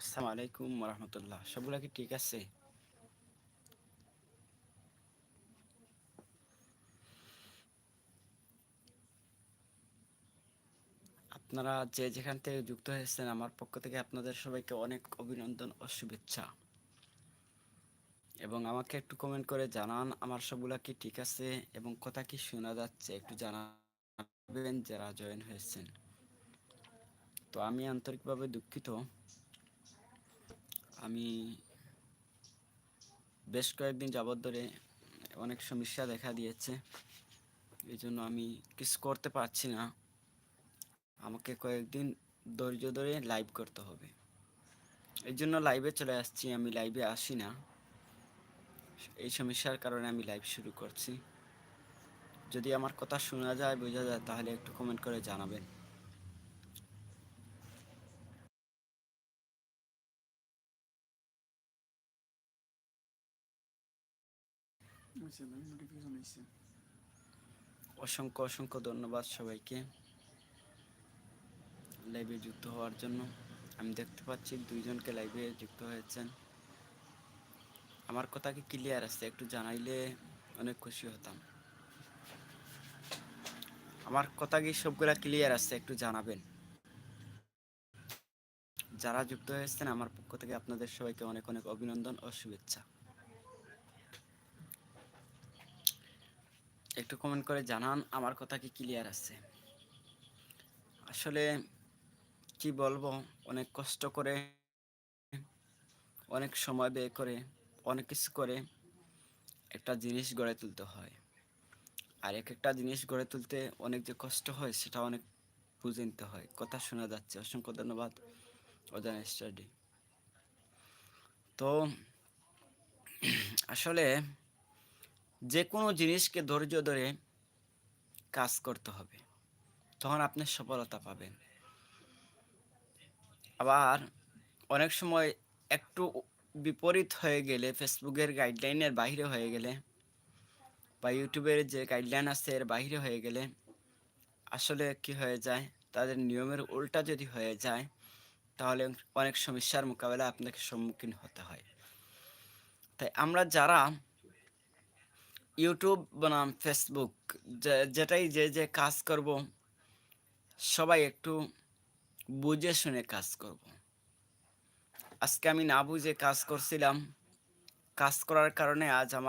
আসসালামু আলাইকুম রহমতুল্লাহ সবগুলা কি ঠিক আছে? আপনারা যে যেখান থেকে যুক্ত হয়েছেন, আমার পক্ষ থেকে আপনাদের সবাইকে অনেক অভিনন্দন ও শুভেচ্ছা। এবং আমাকে একটু কমেন্ট করে জানান, আমার সবগুলা কি ঠিক আছে এবং কথা কি শোনা যাচ্ছে? একটু জানাবেন যারা জয়েন হয়েছেন। তো আমি আন্তরিকভাবে দুঃখিত। আমি বেশ কয়েকদিন যাবৎ ধরে অনেক সমস্যা দেখা দিয়েছে। এই জন্য আমি কিছু করতে পারছি না। আমাকে কয়েকদিন ধৈর্য ধরে লাইভ করতে হবে। এই জন্য লাইভে চলে আসছি, আমি লাইভে আসি না। এই সমস্যার কারণে আমি লাইভ শুরু করছি। যদি আমার কথা শোনা যায়, বোঝা যায়, তাহলে একটু কমেন্ট করে জানাবেন। অসংখ্য অসংখ্য ধন্যবাদ সবাইকে। লাইভে যুক্ত হওয়ার জন্য। আমি দেখতে পাচ্ছি দুইজনকে লাইভে যুক্ত হয়েছেন। আমার কথা কি ক্লিয়ার আছে? একটু জানাইলে অনেক খুশি হতাম। আমার কথা কি সবগুলা ক্লিয়ার আছে? একটু জানাবেন। যারা যুক্ত হয়েছেন, আমার পক্ষ থেকে আপনাদের সবাইকে অনেক অনেক অভিনন্দন ও শুভেচ্ছা। একটু কমেন্ট করে জানান, আমার কথা কি ক্লিয়ার আছে? আসলে কি বলব, অনেক কষ্ট করে, অনেক সময় ব্যয় করে, অনেক কিছু করে একটা জিনিস গড়ে তুলতে হয়। আর এক একটা জিনিস গড়ে তুলতে অনেক যে কষ্ট হয়, সেটা অনেক বুঝে নিতে হয়। কথা শোনা যাচ্ছে। অসংখ্য ধন্যবাদ, অজান স্টাডি। তো, আসলে যে কোনো জিনিসকে ধৈর্য ধরে কাজ করতে হবে। তখন আপনি সফলতা পাবেন। আবার অনেক সময় একটু বিপরীত হয়ে গেলে, ফেসবুকের গাইডলাইনের বাইরে হয়ে গেলে বা ইউটিউবের যে গাইডলাইন আছে এর বাইরে হয়ে গেলে, আসলে কি হয়ে যায়? তাদের নিয়মের উল্টা যদি হয়ে যায়, তাহলে অনেক সমস্যার মোকাবেলা আপনাকে সম্মুখীন হতে হয়। তাই আমরা যারা ইউটিউব বনাম ফেসবুক যেটাই যে যে কাজ করব, সবাই একটু বুঝে শুনে কাজ করব। আজকে আমি না বুঝে কাজ করছিলাম। কাজ করার কারণে আজ আমার